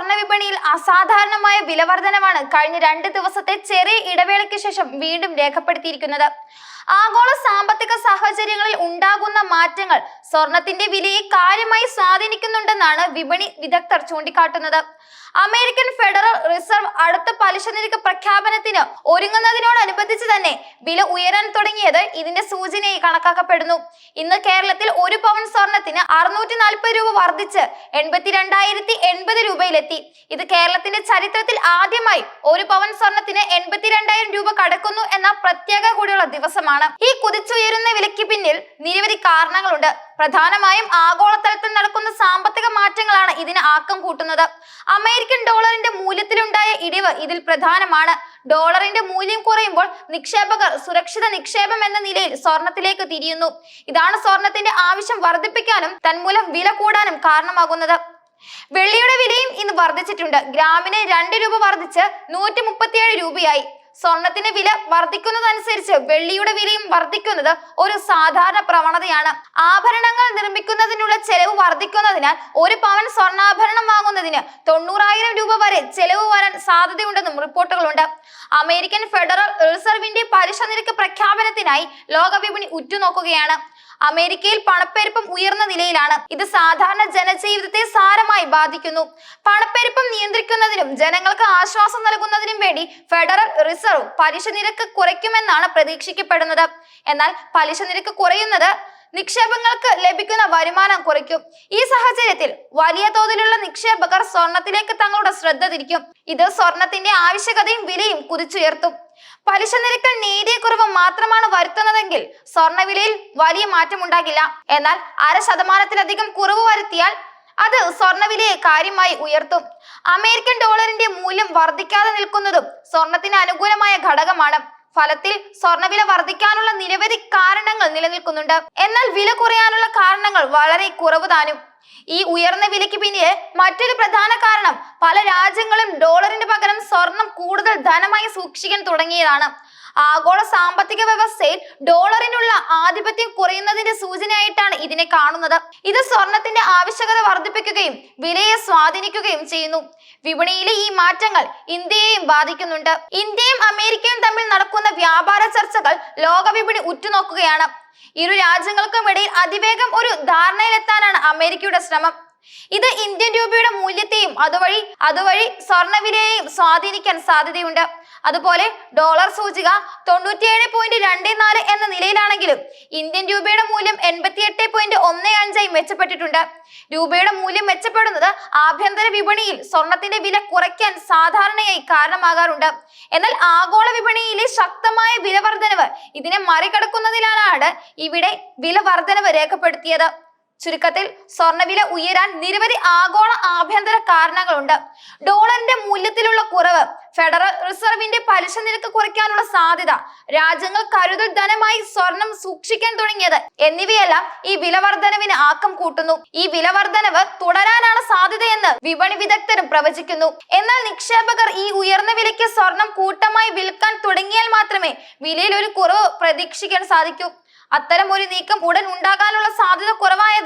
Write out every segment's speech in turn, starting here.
സ്വർണ വിപണിയിൽ അസാധാരണമായ വിലവർധനമാണ് കഴിഞ്ഞ രണ്ട് ദിവസത്തെ ചെറിയ ഇടവേളയ്ക്ക് ശേഷം വീണ്ടും രേഖപ്പെടുത്തിയിരിക്കുന്നത്. ആഗോള സാമ്പത്തിക സാഹചര്യങ്ങളിൽ ഉണ്ടാകുന്ന മാറ്റങ്ങൾ സ്വർണത്തിന്റെ വിലയെ കാര്യമായി സ്വാധീനിക്കുന്നുണ്ടെന്നാണ് വിപണി വിദഗ്ധർ ചൂണ്ടിക്കാട്ടുന്നത്. അമേരിക്കൻ ഫെഡറൽ റിസർവ് അടുത്ത പലിശ നിരക്ക് പ്രഖ്യാപനത്തിന് ഒരുങ്ങുന്നതിനോടനുബന്ധിച്ച് തന്നെ വില ഉയരാൻ തുടങ്ങിയത് ഇതിന്റെ സൂചനയായി കണക്കാക്കപ്പെടുന്നു. ഇന്ന് കേരളത്തിൽ ഒരു പവൻ സ്വർണത്തിന് അറുന്നൂറ്റി നാൽപ്പത് രൂപ വർദ്ധിച്ച് എൺപത്തിരണ്ടായിരത്തി എൺപത് രൂപയിലെത്തി. ഇത് കേരളത്തിന്റെ ചരിത്രത്തിൽ ആദ്യമായി ഒരു പവൻ സ്വർണത്തിന് എൺപത്തിരണ്ടായിരം രൂപ കടക്കുന്നു എന്ന പ്രത്യേക കൂടിയുള്ള ദിവസമാണ്. ഈ കുതിച്ചുയരുന്ന വിലയ്ക്ക് പിന്നിൽ നിരവധി കാരണങ്ങളുണ്ട്. പ്രധാനമായും ആഗോളതലത്തിൽ നടക്കുന്ന സാമ്പത്തിക മാറ്റങ്ങളാണ് ഇതിന് ആക്കം കൂട്ടുന്നത്. അമേരിക്കൻ ഡോളറിന്റെ മൂല്യത്തിലുണ്ടായ ഇടിവ് ഇതിൽ പ്രധാനമാണ്. ഡോളറിന്റെ മൂല്യം കുറയുമ്പോൾ നിക്ഷേപകർ സുരക്ഷിത നിക്ഷേപം എന്ന നിലയിൽ സ്വർണത്തിലേക്ക് തിരിയുന്നു. ഇതാണ് സ്വർണത്തിന്റെ ആവശ്യം വർദ്ധിപ്പിക്കാനും തന്മൂലം വില കൂടാനും കാരണമാകുന്നത്. വെള്ളിയുടെ വിലയും ഇന്ന് വർദ്ധിച്ചിട്ടുണ്ട്. ഗ്രാമിന് രണ്ട് രൂപ വർദ്ധിച്ച് നൂറ്റി രൂപയായി. സ്വർണത്തിന്റെ വില വർദ്ധിക്കുന്നതനുസരിച്ച് വെള്ളിയുടെ വിലയും വർദ്ധിക്കുന്നത് ഒരു സാധാരണ പ്രവണതയാണ്. ആഭരണങ്ങൾ നിർമ്മിക്കുന്നതിനുള്ള ചെലവ് വർദ്ധിക്കുന്നതിനാൽ ഒരു പവൻ സ്വർണാഭരണം വാങ്ങുന്നതിന് തൊണ്ണൂറായിരം രൂപ വരെ ചെലവ് വരാൻ സാധ്യതയുണ്ടെന്നും റിപ്പോർട്ടുകളുണ്ട്. അമേരിക്കൻ ഫെഡറൽ റിസർവിന്റെ പലിശ നിരക്ക് പ്രഖ്യാപനത്തിനായി ലോകവിപണി ഉറ്റുനോക്കുകയാണ്. അമേരിക്കയിൽ പണപ്പെരുപ്പം ഉയർന്ന നിലയിലാണ്. ഇത് സാധാരണ ജനജീവിതത്തെ സാരമായി ബാധിക്കുന്നു. പണപ്പെരുപ്പം നിയന്ത്രിക്കുന്നതിനും ജനങ്ങൾക്ക് ആശ്വാസം നൽകുന്നതിനും വേണ്ടി ഫെഡറൽ റിസർവ് പലിശ നിരക്ക് കുറയ്ക്കുമെന്നാണ് പ്രതീക്ഷിക്കപ്പെടുന്നത്. എന്നാൽ പലിശ നിരക്ക് കുറയുന്നത് നിക്ഷേപങ്ങൾക്ക് ലഭിക്കുന്ന വരുമാനം കുറയ്ക്കും. ഈ സാഹചര്യത്തിൽ വലിയ തോതിലുള്ള നിക്ഷേപകർ സ്വർണത്തിലേക്ക് തങ്ങളുടെ ശ്രദ്ധ തിരിക്കും. ഇത് സ്വർണത്തിന്റെ ആവശ്യകതയും വിലയും കുതിച്ചുയർത്തും. പലിശ നിരക്കിൽ നേരിയ കുറവ് മാത്രമാണ് വരുത്തുന്നതെങ്കിൽ സ്വർണവിലയിൽ വലിയ മാറ്റമുണ്ടാകില്ല. എന്നാൽ അര ശതമാനത്തിലധികം കുറവ് വരുത്തിയാൽ അത് സ്വർണവിലയെ കാര്യമായി ഉയർത്തും. അമേരിക്കൻ ഡോളറിന്റെ മൂല്യം വർദ്ധിക്കാതെ നിൽക്കുന്നതും സ്വർണത്തിന് അനുകൂലമായ ഘടകമാണ്. ഫലത്തിൽ സ്വർണവില വർദ്ധിക്കാനുള്ള നിരവധി കാരണങ്ങൾ നിലനിൽക്കുന്നുണ്ട്. എന്നാൽ വില കുറയാനുള്ള കാരണങ്ങൾ വളരെ കുറവ് താനും. ഈ ഉയർന്ന വിലയ്ക്ക് പിന്നിലെ മറ്റൊരു പ്രധാന കാരണം പല രാജ്യങ്ങളും ഡോളറിന് പകരം സ്വർണം കൂടുതൽ ധനമായി സൂക്ഷിക്കാൻ തുടങ്ങിയതാണ്. ആഗോള സാമ്പത്തിക വ്യവസ്ഥയിൽ ഡോളറിനുള്ള ആധിപത്യം കുറയുന്നതിന്റെ സൂചനയായിട്ടാണ് ഇതിനെ കാണുന്നത്. ഇത് സ്വർണത്തിന്റെ ആവശ്യകത വർദ്ധിപ്പിക്കുകയും വിലയെ സ്വാധീനിക്കുകയും ചെയ്യുന്നു. വിപണിയിലെ ഈ മാറ്റങ്ങൾ ഇന്ത്യയെയും ബാധിക്കുന്നുണ്ട്. ഇന്ത്യയും അമേരിക്കയും തമ്മിൽ നടക്കുന്ന വ്യാപാര ചർച്ചകൾ ലോകവിപണി ഉറ്റുനോക്കുകയാണ്. ഇരു രാജ്യങ്ങൾക്കും ഇടയിൽ അതിവേഗം ഒരു ധാരണയിലെത്താനാണ് അമേരിക്കയുടെ ശ്രമം. ഇത് ഇന്ത്യൻ രൂപയുടെ മൂല്യത്തെയും അതുവഴി അതുവഴി സ്വർണവിലയെയും സ്വാധീനിക്കാൻ സാധ്യതയുണ്ട്. അതുപോലെ ഡോളർ സൂചിക തൊണ്ണൂറ്റിയേഴ് പോയിന്റ് രണ്ട് നാല് എന്ന നിലയിലാണെങ്കിലും ഇന്ത്യൻ രൂപയുടെ മൂല്യം എൺപത്തിയെട്ട് പോയിന്റ് ഒന്ന് അഞ്ചായി മെച്ചപ്പെട്ടിട്ടുണ്ട്. രൂപയുടെ മൂല്യം മെച്ചപ്പെടുന്നത് ആഭ്യന്തര വിപണിയിൽ സ്വർണത്തിന്റെ വില കുറയ്ക്കാൻ സാധാരണയായി കാരണമാകാറുണ്ട്. എന്നാൽ ആഗോള വിപണിയിലെ ശക്തമായ വില വർധനവ് ഇതിനെ മറികടക്കുന്നതിനാലാണ് ഇവിടെ വില വർധനവ് രേഖപ്പെടുത്തിയത്. ചുരുക്കത്തിൽ സ്വർണവില ഉയരാൻ നിരവധി ആഗോള ആഭ്യന്തര കാരണങ്ങളുണ്ട്. ഡോളറിന്റെ മൂല്യത്തിലുള്ള കുറവ് ഫെഡറൽ റിസർവിന്റെ പലിശ നിരക്ക് കുറയ്ക്കാനുള്ള സാധ്യത രാജ്യങ്ങൾ കരുതൽ ധനമായി സ്വർണം സൂക്ഷിക്കാൻ തുടങ്ങിയത് എന്നിവയെല്ലാം ഈ വിലവർധനവിന് ആക്കം കൂട്ടുന്നു. ഈ വിലവർധനവ് തുടരാനാണ് സാധ്യതയെന്ന് വിപണി വിദഗ്ധരും പ്രവചിക്കുന്നു. എന്നാൽ നിക്ഷേപകർ ഈ ഉയർന്ന വിലയ്ക്ക് സ്വർണം കൂട്ടമായി വിൽക്കാൻ തുടങ്ങിയാൽ മാത്രമേ വിലയിൽ ഒരു കുറവ് പ്രതീക്ഷിക്കാൻ സാധിക്കൂ. അത്തരം ഒരു നീക്കം ഉടൻ സാധ്യത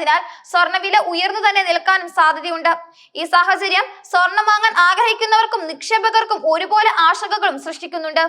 കുറവായതിനാൽ സ്വർണവില ഉയർന്നു തന്നെ നിൽക്കാനും സാധ്യതയുണ്ട്. ഈ സാഹചര്യം സ്വർണം വാങ്ങാൻ ആഗ്രഹിക്കുന്നവർക്കും നിക്ഷേപകർക്കും ഒരുപോലെ ആശങ്കകളും സൃഷ്ടിക്കുന്നുണ്ട്.